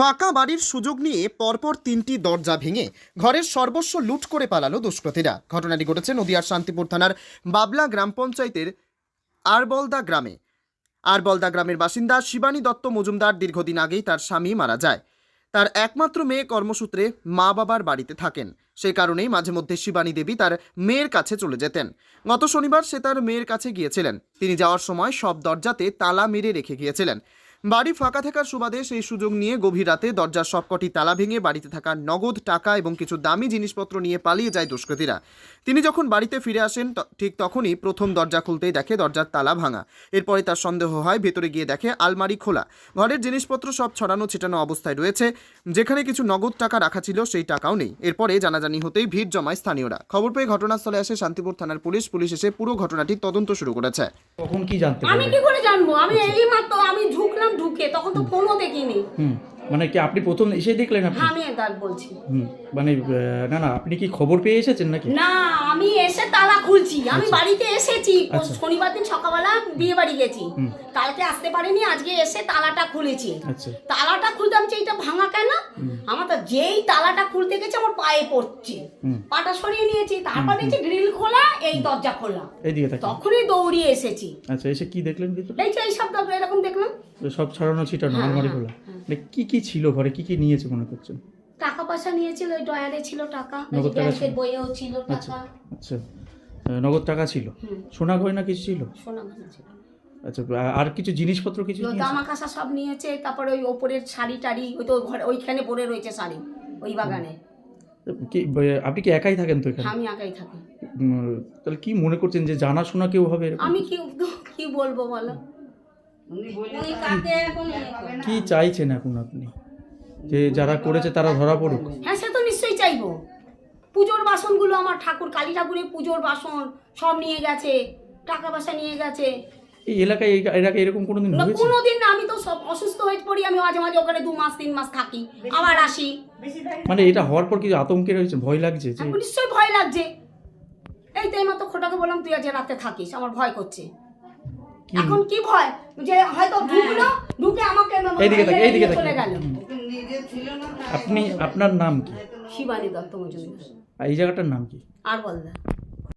ফাঁকা বাড়ির সুযোগ নিয়ে পরপর তিনটি দরজা ভেঙে ঘরের সর্বস্ব লুট করে পালালো দুষ্কৃতীরা। ঘটনাটি ঘটেছে নদিয়ার শান্তিপুর থানার বাবলা গ্রাম পঞ্চায়েতের আরবলদা গ্রামে। আরবলদা গ্রামের বাসিন্দা শিবানী দত্ত মজুমদার দীর্ঘদিন আগেই তার স্বামী মারা যায়। তার একমাত্র মেয়ে কর্মসূত্রে মা বাবার বাড়িতে থাকেন। সেই কারণেই মাঝে মধ্যে শিবানী দেবী তার মেয়ের কাছে চলে যেতেন। গত শনিবার সে তার মেয়ের কাছে গিয়েছিলেন। তিনি যাওয়ার সময় সব দরজাতে তালা মেরে রেখে গিয়েছিলেন। বাড়ি ফাঁকা থাকার সুবাদে সেই সুযোগ নিয়ে গভীর রাতে দরজার সবকটি তালা ভেঙে বাড়িতে থাকা নগদ টাকা এবং কিছু দামি জিনিসপত্র নিয়ে পালিয়ে যায় দুষ্কৃতীরা। তিনি যখন বাড়িতে ফিরে আসেন ঠিক তখনই প্রথম দরজা খুলতেই দেখে দরজার তালা ভাঙা। এরপরে তার সন্দেহ হয় ভেতরে গিয়ে দেখে আলমারি খোলা। ঘরের জিনিসপত্র সব ছড়ানো ছিটানো অবস্থায় রয়েছে। যেখানে কিছু নগদ টাকা রাখা ছিল সেই টাকাও নেই। এরপরে জানাজানি হতেই ভিড় জমায় স্থানীয়রা। খবর পেয়ে ঘটনাস্থলে আসে শান্তিপুর থানার পুলিশ। পুলিশ এসে পুরো ঘটনাটির তদন্ত শুরু করেছে। কখন কি জানতে আমি কি করে জানব? আমি এই মাত্র আমি ঢুকলাম ঢুকে তখন তো ফোনও দেখিনি। হুম মানে কি আপনি প্রথম এসে দেখলেন আপনি? হ্যাঁ, আমি একবার বলছি। হুম মানে না না আপনি কি খবর পেয়ে এসেছেন নাকি? না আমি এসে তালা খুলছি। আমি আচ্ছা। বাড়িতে এসেছি। আচ্ছা। শনিবার দিন সকালবেলা বিয়ে বাড়ি গেছি। কালকে আসতে পারিনি আজকে এসে তালাটা খুলেছি। তালাটা তালাটা খুলতে আমি এইটা ভাঙা কেন? আমার তো যেই তালাটা খুলতে গেছে আমার পায়ে পড়ছে। পাটা সরিয়ে নিয়েছি তারপর দেখছি গ্রিল খোলা এই দরজা খোলা। তখনই দৌড়িয়ে এসেছি। আচ্ছা এসে কি দেখলেন ভিতরে? এই যে এই সব এরকম দেখলাম। সব ছড়ানো ছিটানো হ্যাঁ, আলমারি হ্যাঁ, খোলা। মানে কি কি ছিল ঘরে? কি কি নিয়েছে মনে করছেন? টাকা পয়সা নিয়েছিল ওই ডয়ারে ছিল টাকা ব্যাংকের ছিল? বইয়েও ছিল আচ্ছা টাকা। আচ্ছা। নগদ টাকা ছিল। সোনা গয়না কিছু ছিল? সোনা গয়না ছিল। আচ্ছা আর কিছু জিনিসপত্র কিছু? জামা কাঁসা সব নিয়েছে তারপরে ওই ওপরের শাড়ি টাড়ি ওই তো ঘরে ওইখানে পরে রয়েছে শাড়ি ওই বাগানে। কি আপনি কি একাই থাকেন তো এখানে? আমি একাই থাকি। তাহলে কি মনে করছেন যে জানাশোনা কেউ হবে আমি কি কি বলব বলো? কি চাইছেন এখন আপনি? যে যারা করেছে তারা ধরা পড়ুক? হ্যাঁ সে তো নিশ্চয়ই চাইব। পুজোর বাসনগুলো আমার ঠাকুর কালী ঠাকুরের পুজোর বাসন সব নিয়ে গেছে টাকা পয়সা নিয়ে গেছে। এই এলাকায় এই এলাকায় এরকম কোনোদিন না হয়েছে? কোনোদিন না আমি তো সব অসুস্থ হয়ে পড়ি আমি মাঝে মাঝে ওখানে দু মাস তিন মাস থাকি আবার আসি। মানে এটা হওয়ার পর কিছু আতঙ্কের হয়েছে ভয় লাগছে যে নিশ্চয়ই ভয় লাগছে। এই তো এইমাত্র খোটাকে বললাম তুই আজ রাতে থাকিস আমার ভয় করছে। এখন কি ভয়? যে হয়তো ঢুকলো ঢুকে আমাকে এইদিকে তাকি এইদিকে নিয়ে চলে গেল। আপনি আপনার নাম কি? শিবানী দত্ত মজুমদার। এই জায়গাটার নাম কি? আর বলদা